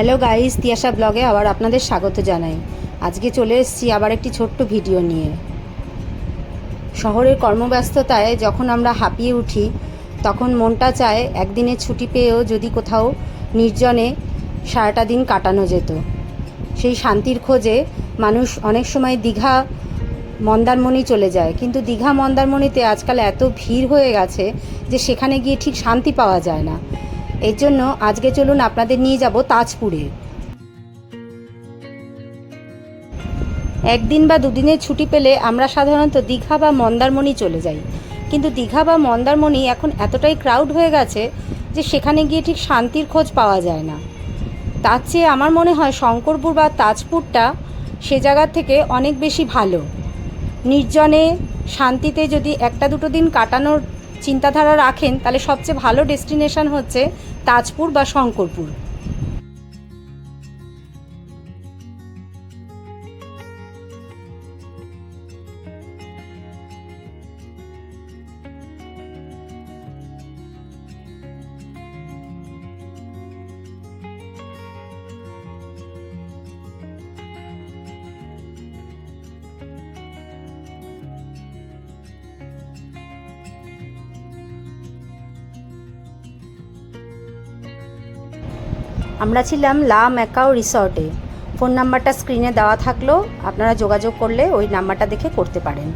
Hello guys Tiyasha ব্লগে আবার আপনাদের স্বাগত জানাই। আজকে চলে এসেছি আবার একটি ছোট্ট ভিডিও নিয়ে। শহরের কর্মব্যস্ততায় যখন আমরা হাঁপিয়ে উঠি, তখন মনটা চায় একদিনের ছুটি পেয়েও যদি কোথাও নির্জনে সারাটা দিন কাটানো যেত। সেই শান্তির খোঁজে মানুষ অনেক সময় দীঘা মন্দারমণি চলে যায়। কিন্তু দীঘা মন্দারমণিতে আজকাল এত ভিড় হয়ে গেছে যে সেখানে গিয়ে ঠিক শান্তি পাওয়া যায় না। এর জন্য আজকে চলুন আপনাদের নিয়ে যাব তাজপুরে। একদিন বা দুদিনের ছুটি পেলে আমরা সাধারণত দীঘা বা মন্দারমণি চলে যাই। কিন্তু দীঘা বা মন্দারমণি এখন এতটাই ক্রাউড হয়ে গেছে যে সেখানে গিয়ে ঠিক শান্তির খোঁজ পাওয়া যায় না। তার চেয়ে আমার মনে হয় শঙ্করপুর বা তাজপুরটা সে জায়গার থেকে অনেক বেশি ভালো। নির্জনে, শান্তিতে যদি একটা দুটো দিন কাটানোর চিন্তাধারা রাখেন তাহলে সবচেয়ে ভালো ডেস্টিনেশন হচ্ছে তাজপুর বা শঙ্করপুর। আমরা ছিলাম লা ম্যাকাও রিসর্টে। ফোন নাম্বারটা স্ক্রিনে দেওয়া থাকল, আপনারা যোগাযোগ করলে ওই নাম্বারটা দেখে করতে পারেন।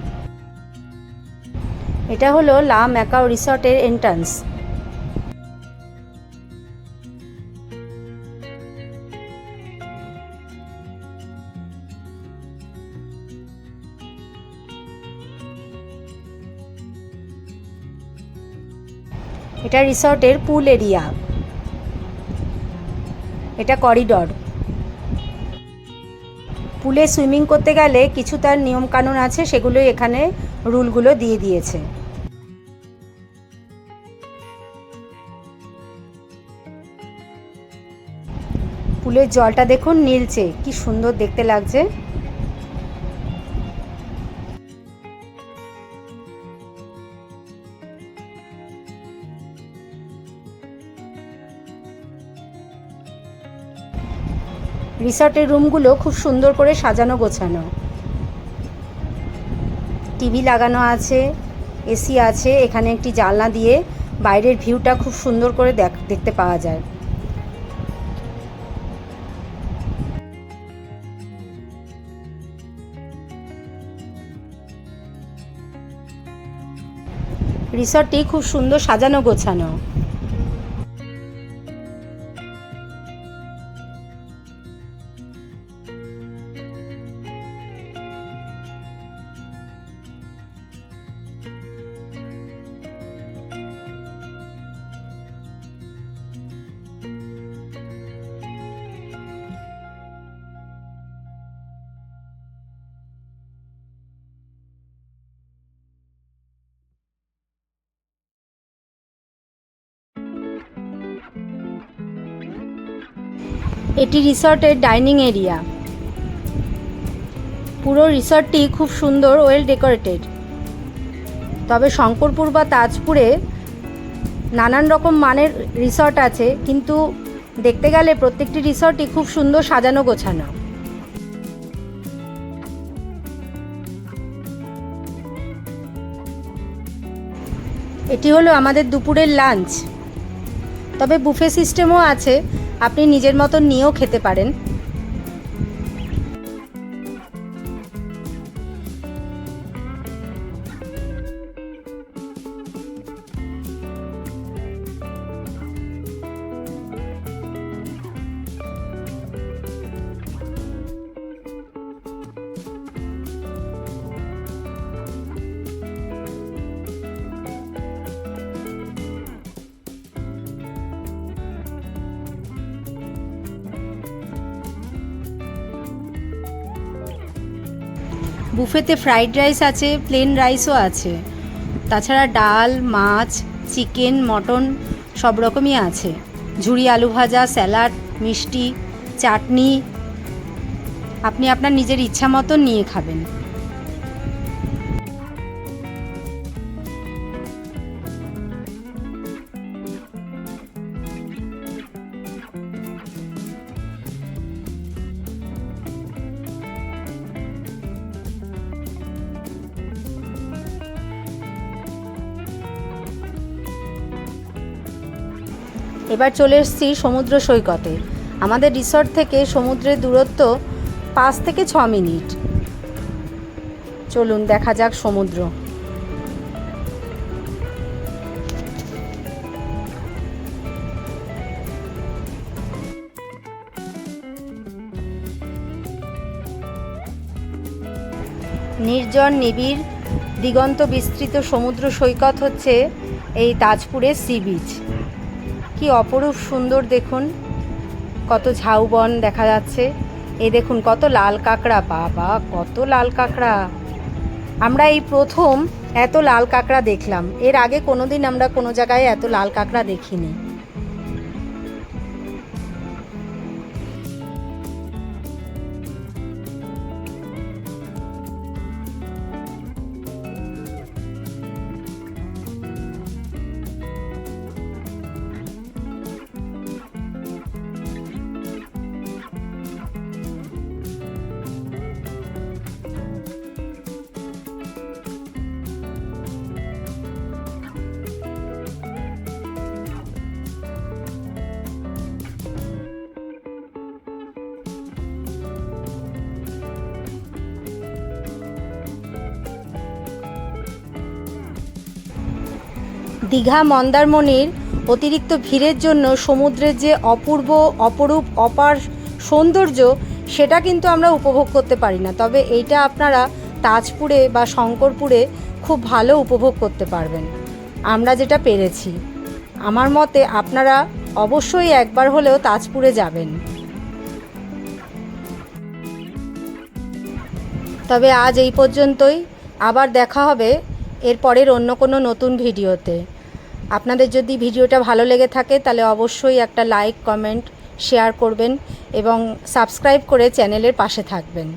এটা হলো লা ম্যাকাও রিসর্টের এন্ট্রান্স এটা রিসর্টের পুল এরিয়া। এটা করিডর। পুলে সুইমিং করতে গেলে কিছু তার নিয়মকানুন আছে সেগুলো এখানে রুলগুলো দিয়ে দিয়েছে। পুলের জলটা দেখুন, নীলচে। কি সুন্দর দেখতে লাগছে। রিসর্টের রুমগুলো খুব সুন্দর করে সাজানো, গোছানো। টিভি লাগানো আছে, এসি আছে, এখানে একটি জানলা দিয়ে বাইরের ভিউটা খুব সুন্দর করে দেখ, দেখতে পাওয়া যায়। রিসর্টটি খুব সুন্দর সাজানো, গোছানো। এটি রিসর্টের ডাইনিং এরিয়া। পুরো রিসর্টটি খুব সুন্দর ওয়েল ডেকোরেটেড তবে শঙ্করপুর বা তাজপুরে নানান রকম মানের রিসর্ট আছে, কিন্তু দেখতে গেলে প্রত্যেকটি রিসর্টই খুব সুন্দর সাজানো গোছানো। এটি হলো আমাদের দুপুরের লাঞ্চ তবে বুফে সিস্টেমও আছে। আপনি নিজের মতন নিয়েও খেতে পারেন। বুফেতে ফ্রাইড রাইস আছে, প্লেন রাইসও আছে। তাছাড়া ডাল, মাছ, চিকেন, মটন সব রকমই আছে। ঝুড়ি আলু ভাজা, স্যালাড, মিষ্টি, চাটনি। আপনি আপনার নিজের ইচ্ছা মতন নিয়ে খাবেন। এবার চলে এসেছি সমুদ্র সৈকতে। আমাদের রিসর্ট থেকে সমুদ্রের দূরত্ব পাঁচ থেকে ছ মিনিট। চলুন দেখা যাক সমুদ্র। নির্জন, নিবিড়, দিগন্ত বিস্তৃত সমুদ্র সৈকত হচ্ছে এই তাজপুরের সি বিচ কি অপরূপ সুন্দর দেখুন। কত ঝাউবন দেখা যাচ্ছে। এই দেখুন, কত লাল কাঁকড়া। বাবা, কত লাল কাঁকড়া। আমরা এই প্রথম এত লাল কাঁকড়া দেখলাম। এর আগে কোনো দিন আমরা কোনো জায়গায় এত লাল কাঁকড়া দেখিনি। দীঘা মন্দারমণির অতিরিক্ত ভিড়ের জন্য সমুদ্রের যে অপূর্ব, অপরূপ, অপার সৌন্দর্য, সেটা কিন্তু আমরা উপভোগ করতে পারি না। তবে এইটা আপনারা তাজপুরে বা শঙ্করপুরে খুব ভালো উপভোগ করতে পারবেন। আমরা যেটা পেরেছি। আমার মতে আপনারা অবশ্যই একবার হলেও তাজপুরে যাবেন। তবে আজ এই পর্যন্তই। আবার দেখা হবে এরপরের অন্য কোনো নতুন ভিডিওতে। আপনাদের যদি ভিডিওটা ভালো লেগে থাকে, তাহলে অবশ্যই একটা লাইক কমেন্ট শেয়ার করবেন এবং সাবস্ক্রাইব করে চ্যানেলের পাশে থাকবেন।